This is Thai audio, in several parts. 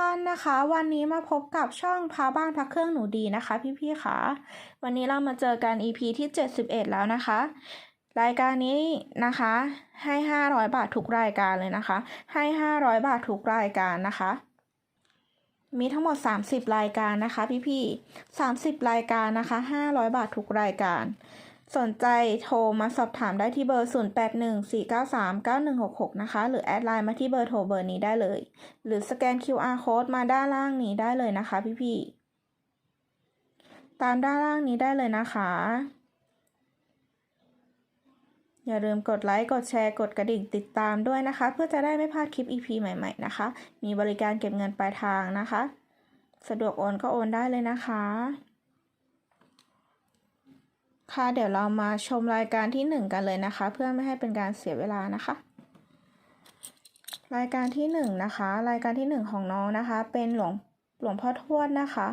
ท่านนะคะ วันนี้มาพบกับช่องพาบ้านพักเครื่องหนูดีนะคะ พี่ๆค่ะ วันนี้เรามาเจอกัน EP ที่ 71 แล้วนะคะ รายการนี้นะคะ ให้ 500 บาททุกรายการเลยนะคะ ให้ 500 บาททุกรายการนะคะ มีทั้งหมด 30 รายการนะคะ พี่ๆ30 รายการนะคะ 500 บาททุกรายการ สนใจโทรมาสอบถามได้ที่เบอร์ 0814939166 นะคะ หรือแอดไลน์มาที่เบอร์โทรเบอร์นี้ได้เลย หรือสแกน QR code มาด้านล่างนี้ได้เลยนะคะพี่ๆ ตามด้านล่างนี้ได้เลยนะคะ อย่าลืมกดไลค์ กดแชร์ กดกระดิ่งติดตามด้วยนะคะ เพื่อจะได้ไม่พลาดคลิป EP ใหม่ๆ นะคะ มีบริการเก็บเงินปลายทางนะคะ สะดวกโอนก็โอนได้เลยนะคะ ค่ะเดี๋ยวเรามาชมรายการที่หนึ่งกันเลยนะคะ เพื่อไม่ให้เป็นการเสียเวลานะคะ รายการที่หนึ่งนะคะ รายการที่หนึ่งของน้องนะคะ เป็นหลวงหลวงพ่อทวดนะคะ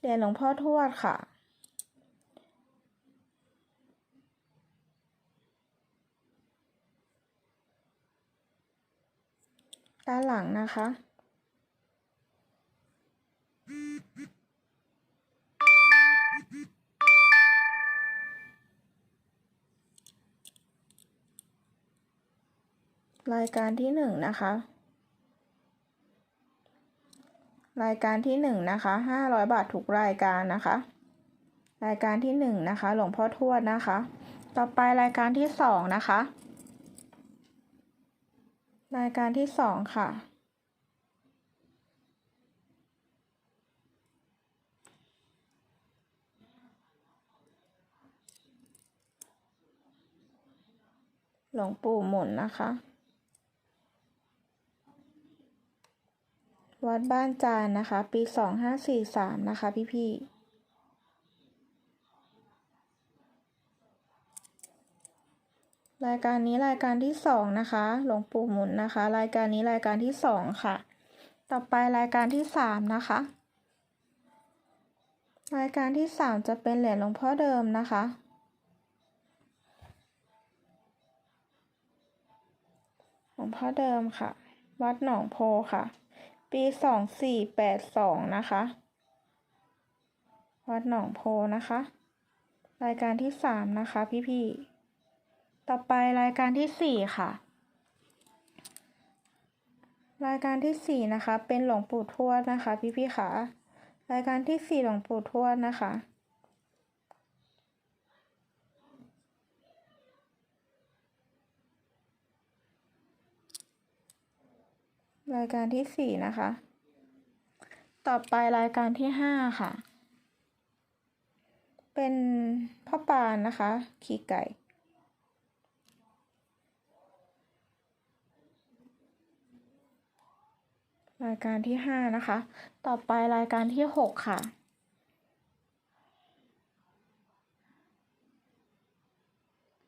เรียนหลวงพ่อทวดค่ะ ด้านหลังนะคะ รายการที่หนึ่งนะคะ รายการที่หนึ่งนะคะห้าร้อยบาททุกรายการนะคะ รายการที่หนึ่งนะคะ หลวงพ่อทวดนะคะ ต่อไปรายการที่สองนะคะ รายการที่สองค่ะ หลวงปู่หมุนนะคะ วัดบ้านจานนะคะ ปีสองห้าสี่สามนะคะ พี่พี่รายการนี้รายการที่สองนะคะ หลวงปู่หมุนนะคะ รายการนี้รายการที่สองค่ะ ต่อไปรายการที่สามนะคะ รายการที่สามจะเป็นเหรียญหลวงพ่อเดิมนะคะหลวงพ่อเดิมค่ะ วัดหนองโพค่ะ ปีสองสี่แปดสองนะคะ วัดหนองโพนะคะ รายการที่สามนะคะพี่ๆต่อไปรายการที่สี่ค่ะ รายการที่สี่นะคะ เป็นหลวงปู่ทวดนะคะ พี่ๆค่ะ รายการที่สี่หลวงปู่ทวดนะคะ รายการที่สี่นะคะ ต่อไปรายการที่ห้าค่ะ เป็นพ่อปานนะคะ ขี่ไก่ รายการที่ห้านะคะ ต่อไปรายการที่หกค่ะ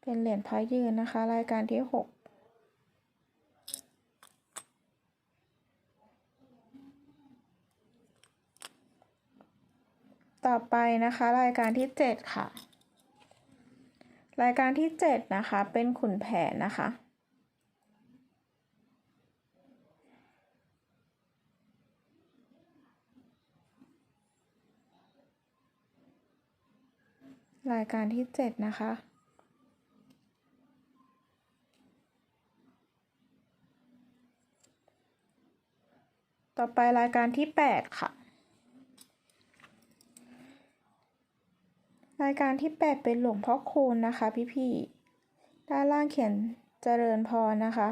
เป็นเหรียญพระยืนนะคะ รายการที่หก ต่อไปนะคะรายการที่เจ็ดค่ะ รายการที่เจ็ดนะคะ เป็นขุนแผนนะคะ รายการที่เจ็ดนะคะต่อไปรายการที่แปดค่ะ รายการที่แปดเป็นหลวงพ่อคูณนะคะ พี่ๆด้านล่างเขียนเจริญพรนะคะ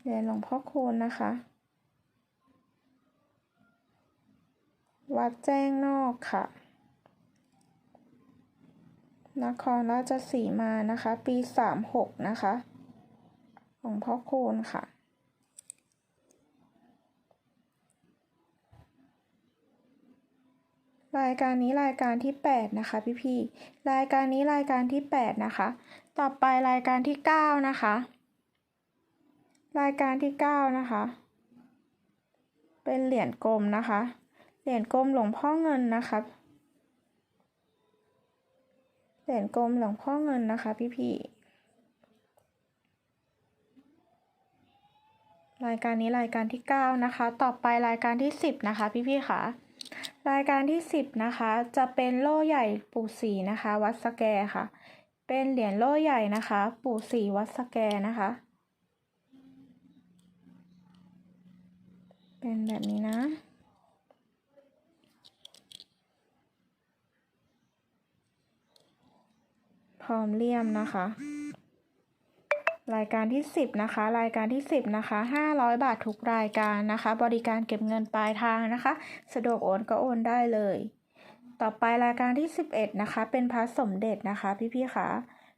เหรียญหลวงพ่อคูณนะคะ วัดแจ้งนอกค่ะ นครราชสีมานะคะ ปีสามหกนะคะ หลวงพ่อคูณค่ะ รายการนี้รายการที่แปดนะคะพี่ๆรายการนี้รายการที่แปดนะคะ ต่อไปรายการที่เก้านะคะ รายการที่เก้านะคะ เป็นเหรียญกลมนะคะ เหรียญกลมหลวงพ่อเงินนะคะ เหรียญกลมหลวงพ่อเงินนะคะพี่ๆรายการนี้รายการที่ 9 นะคะ ต่อไปรายการที่ 10 นะคะ พี่ๆค่ะ รายการที่ 10 นะคะ จะเป็นโล่ใหญ่ปู่สีนะคะ วัดสแกค่ะ เป็นเหรียญโล่ใหญ่นะคะ ปู่สีวัดสแกนะคะ เป็นแบบนี้นะพร้อมเลี่ยมนะคะ รายการที่ 10 นะคะ รายการที่ 10 นะคะ 500 บาททุกรายการนะคะ บริการเก็บเงินปลายทางนะคะ สะดวกโอนก็โอนได้เลย ต่อไปรายการที่ 11 นะคะ เป็นพระสมเด็จนะคะ พี่ๆคะ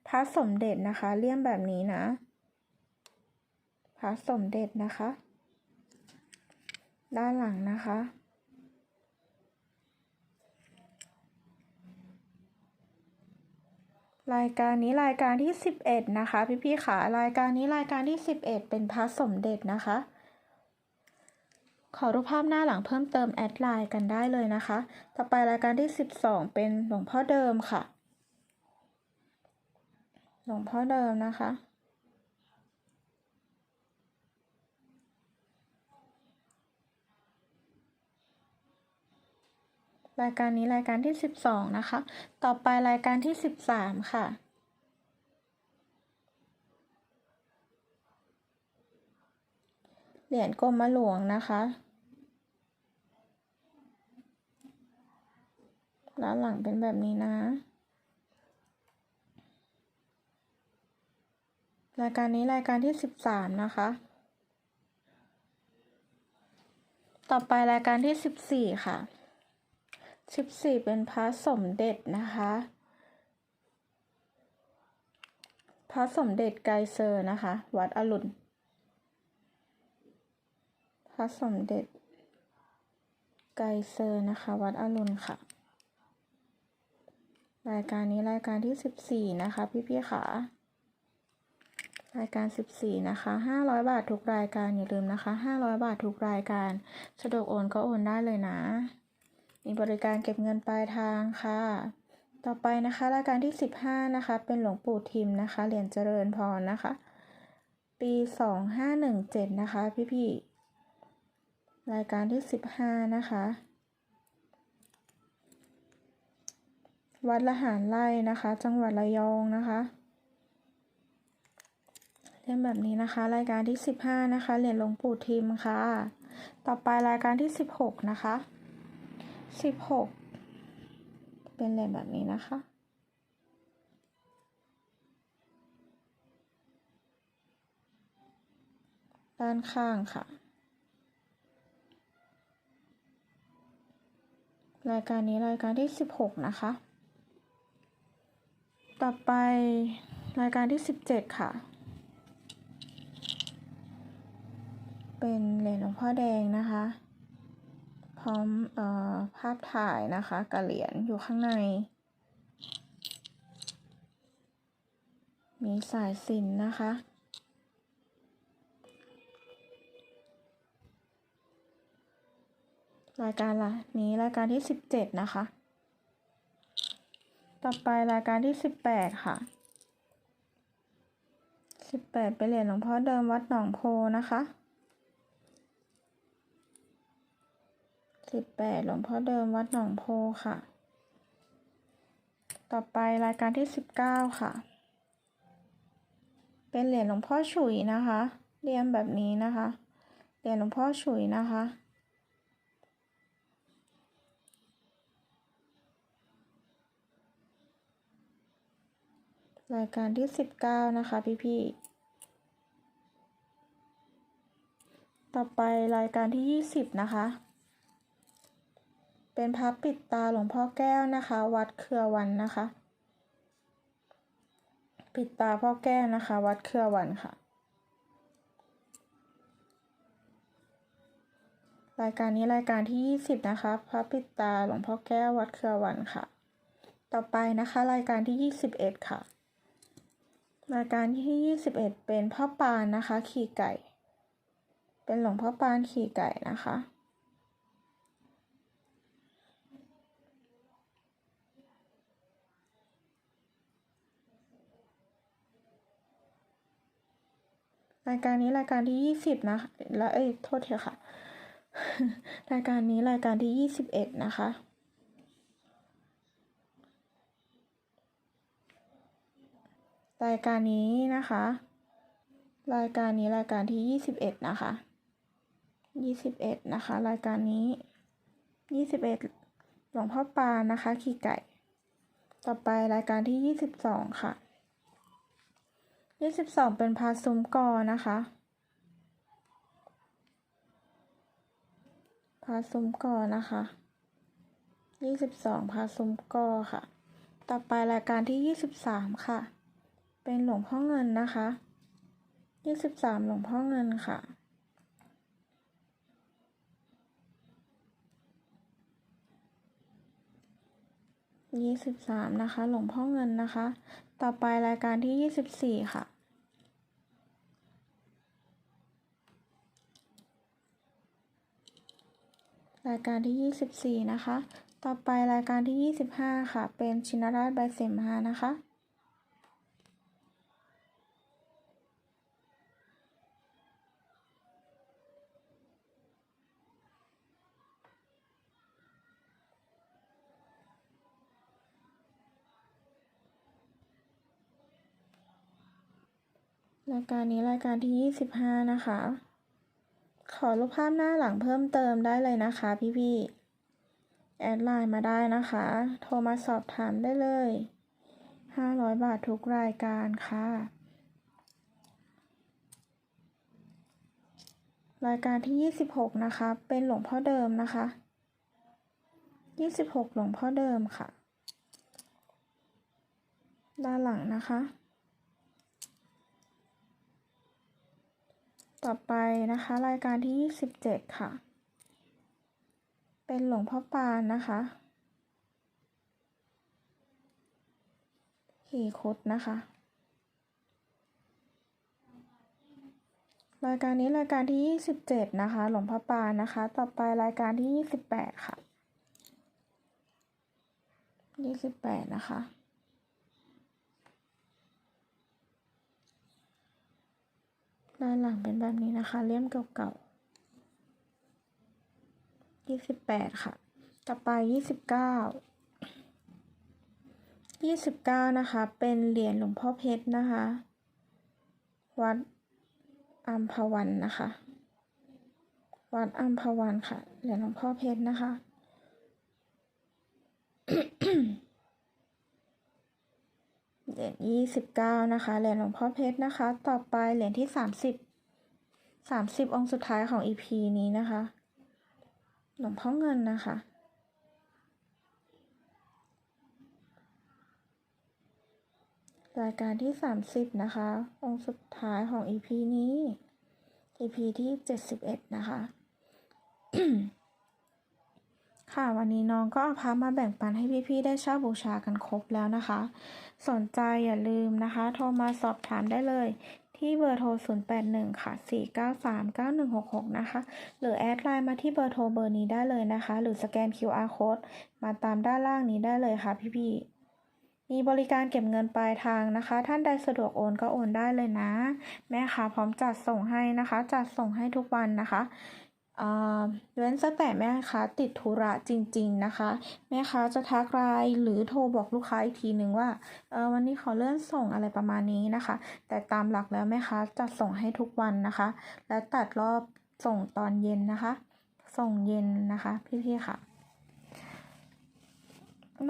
พระสมเด็จนะคะ เลี่ยมแบบนี้นะพระสมเด็จนะคะ ด้านหลังนะคะ รายการนี้รายการที่ 11 นะคะ พี่ๆค่ะรายการนี้รายการที่ 11 เป็นพระสมเด็จนะคะ ขอรูปภาพหน้าหลังเพิ่มเติมแอดไลน์กันได้เลยนะคะ ต่อไปรายการที่ 12 เป็นหลวงพ่อเดิมค่ะ หลวงพ่อเดิมนะคะ รายการนี้รายการที่ 12 นะคะ ต่อไปรายการที่ 13 ค่ะ เหรียญกรมหลวงนะคะ ด้านหลังเป็นแบบนี้นะ รายการนี้รายการที่ 13 นะคะ ต่อไปรายการที่ 14 ค่ะ 14เป็นพระสมเด็จนะคะ พระสมเด็จไกรเซอร์นะคะ วัดอรุณ พระสมเด็จไกรเซอร์นะคะ วัดอรุณค่ะ รายการนี้รายการที่14นะคะพี่ๆค่ะรายการ 14 นะคะ 500 บาททุกรายการอย่าลืมนะคะ 500 บาททุกรายการ สะดวกโอนก็โอนได้เลยนะ มีบริการเก็บเงินปลายทางค่ะ ต่อไปนะคะรายการที่ 15 นะคะ เป็นหลวงปู่ทิมนะคะ เหรียญเจริญพรนะคะ ปี 2517 นะคะ พี่ๆรายการที่ 15 นะคะ วัดละหารไร่นะคะ จังหวัดระยองนะคะเล่มแบบนี้นะคะ รายการที่ 15 นะคะ เหรียญหลวงปู่ทิมค่ะ ต่อไปรายการที่ 16 นะคะ 16เป็นเหรียญแบบนี้นะคะ ด้านข้างค่ะ รายการนี้รายการที่16นะคะ ต่อไปรายการที่17ค่ะ เป็นเหรียญหลวงพ่อแดงนะคะ พร้อมเอ่อภาพถ่ายนะคะกับเหรียญอยู่ข้างใน มีสายสินนะคะ รายการละนี้รายการที่ 17 นะคะ ต่อไปรายการที่ 18 ค่ะ 18เป็นเหรียญหลวงพ่อเดิมวัดหนองโพนะคะ 18 หลวงพ่อเดิมวัดหนองโพค่ะ ต่อไปรายการที่ 19 ค่ะ เป็นเหรียญหลวงพ่อฉุยนะคะเรียมแบบนี้นะคะ เหรียญหลวงพ่อฉุยนะคะ รายการที่ 19 นะคะพี่ๆต่อไปรายการที่ 20 นะคะ เป็นพับปิดตาหลวงพ่อแก้วนะคะ วัดเครือวันนะคะ ปิดตาพ่อแก้วนะคะ วัดเครือวันค่ะ รายการนี้รายการที่ 20 นะคะ พระปิดตาหลวงพ่อแก้ววัดเครือวันค่ะ ต่อไปนะคะ รายการที่ 21 ค่ะ รายการที่ 21 เป็นพ่อปานนะคะ ขี่ไก่ เป็นหลวงพ่อปานขี่ไก่นะคะ รายการนี้รายการที่ยี่สิบนะแล้วเอ้ยโทษเถอะค่ะ รายการนี้รายการที่ยี่สิบเอ็ดนะคะรายการนี้นะคะ รายการนี้รายการที่ยี่สิบเอ็ดนะคะยี่สิบเอ็ดนะคะ รายการนี้ยี่สิบเอ็ดหลวงพ่อปานนะคะ ขี่ไก่ ต่อไปรายการที่ยี่สิบสองค่ะ ยี่สิบสองเป็นพาซุ้มกอนะคะ พาซุ้มกอนะคะยี่สิบสองพาซุ้มกอค่ะ ต่อไปรายการที่ยี่สิบสามค่ะ เป็นหลวงพ่อเงินนะคะยี่สิบสามหลวงพ่อเงินค่ะยี่สิบสามนะคะ หลวงพ่อเงินนะคะ ต่อไปรายการที่ยี่สิบสี่ค่ะ รายการที่ยี่สิบสี่นะคะ ต่อไปรายการที่ยี่สิบห้าค่ะ เป็นชินราชใบเสมานะคะ รายการนี้รายการที่ยี่สิบห้านะคะ ขอรูปภาพหน้าหลังเพิ่มเติมได้เลยนะคะพี่ๆ แอดไลน์มาได้นะคะ โทรมาสอบถามได้เลยห้าร้อยบาททุกรายการค่ะ รายการที่ยี่สิบหกนะคะ เป็นหลวงพ่อเดิมนะคะยี่สิบหกหลวงพ่อเดิมค่ะ ด้านหลังนะคะ ต่อไปนะคะรายการที่ยี่สิบเจ็ดค่ะ เป็นหลวงพ่อปานนะคะขี่คดนะคะ รายการนี้รายการที่ยี่สิบเจ็ดนะคะ หลวงพ่อปานนะคะ ต่อไปรายการที่ยี่สิบแปดค่ะยี่สิบแปดนะคะ ด้านหลังเป็นแบบนี้นะคะ เล่มเก่าๆยี่สิบแปดค่ะ ต่อไปยี่สิบเก้ายี่สิบเก้านะคะ เป็นเหรียญหลวงพ่อเพชรนะคะ วัดอัมพวันนะคะ วัดอัมพวันค่ะ เหรียญหลวงพ่อเพชรนะคะ เหรียญยี่สิบเก้านะคะ เหรียญหลวงพ่อเพชรนะคะ ต่อไปเหรียญที่สามสิบสามสิบองค์สุดท้ายของ EP นี้นะคะ หลวงพ่อเงินนะคะ รายการที่สามสิบนะคะ องค์สุดท้ายของ EP นี้ EP ที่เจ็ดสิบเอ็ดนะคะ ค่ะวันนี้น้องก็เอาพามาแบ่งปันให้พี่ๆได้เช่าบูชากันครบแล้วนะคะ สนใจอย่าลืมนะคะ โทรมาสอบถามได้เลย ที่เบอร์โทร 081 ค่ะ 4939166 นะคะ หรือแอดไลน์มาที่เบอร์โทรเบอร์นี้ได้เลยนะคะ หรือสแกน QR code มาตามด้านล่างนี้ได้เลยค่ะพี่ๆมีบริการเก็บเงินปลายทางนะคะ ท่านใดสะดวกโอนก็โอนได้เลยนะ แม่ค้าพร้อมจัดส่งให้นะคะ จัดส่งให้ทุกวันนะคะ เว้นซะแต่แม่ค้าติดธุระจริง ๆนะคะ แม่ค้าจะทักไลน์หรือโทรบอกลูกค้าอีกทีหนึ่งว่าเออวันนี้ขอเลื่อนส่งอะไรประมาณนี้นะคะ แต่ตามหลักแล้วแม่ค้าจะส่งให้ทุกวันนะคะ และตัดรอบส่งตอนเย็นนะคะ ส่งเย็นนะคะพี่ๆค่ะ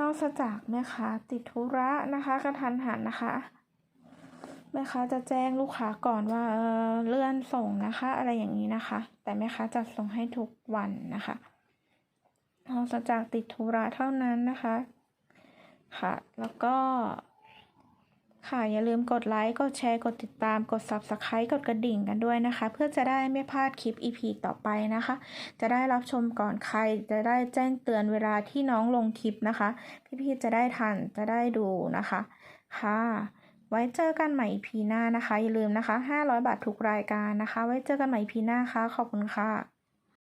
นอกจากแม่ค้าติดธุระนะคะกระทันหันนะคะ แม่ค้าจะแจ้งลูกค้าก่อนว่าเออเลื่อนส่งนะคะ อะไรอย่างนี้นะคะ แต่แม่ค้าจะส่งให้ทุกวันนะคะนอกจากติดธุระเท่านั้นนะคะ ค่ะ แล้วก็ ค่ะอย่าลืมกดไลค์กดแชร์กดติดตามกด Subscribe กดกระดิ่งกันด้วยนะคะ เพื่อจะได้ไม่พลาดคลิป EP ต่อไปนะคะ จะได้รับชมก่อนใครจะได้แจ้งเตือนเวลาที่น้องลงคลิปนะคะ พี่ๆจะได้ทันจะได้ดูนะคะ ค่ะ ไว้เจอกันใหม่พีหน้านะคะ อย่าลืมนะคะ 500 บาททุกรายการนะคะ ไว้เจอกันใหม่พีหน้าค่ะ ขอบคุณค่ะ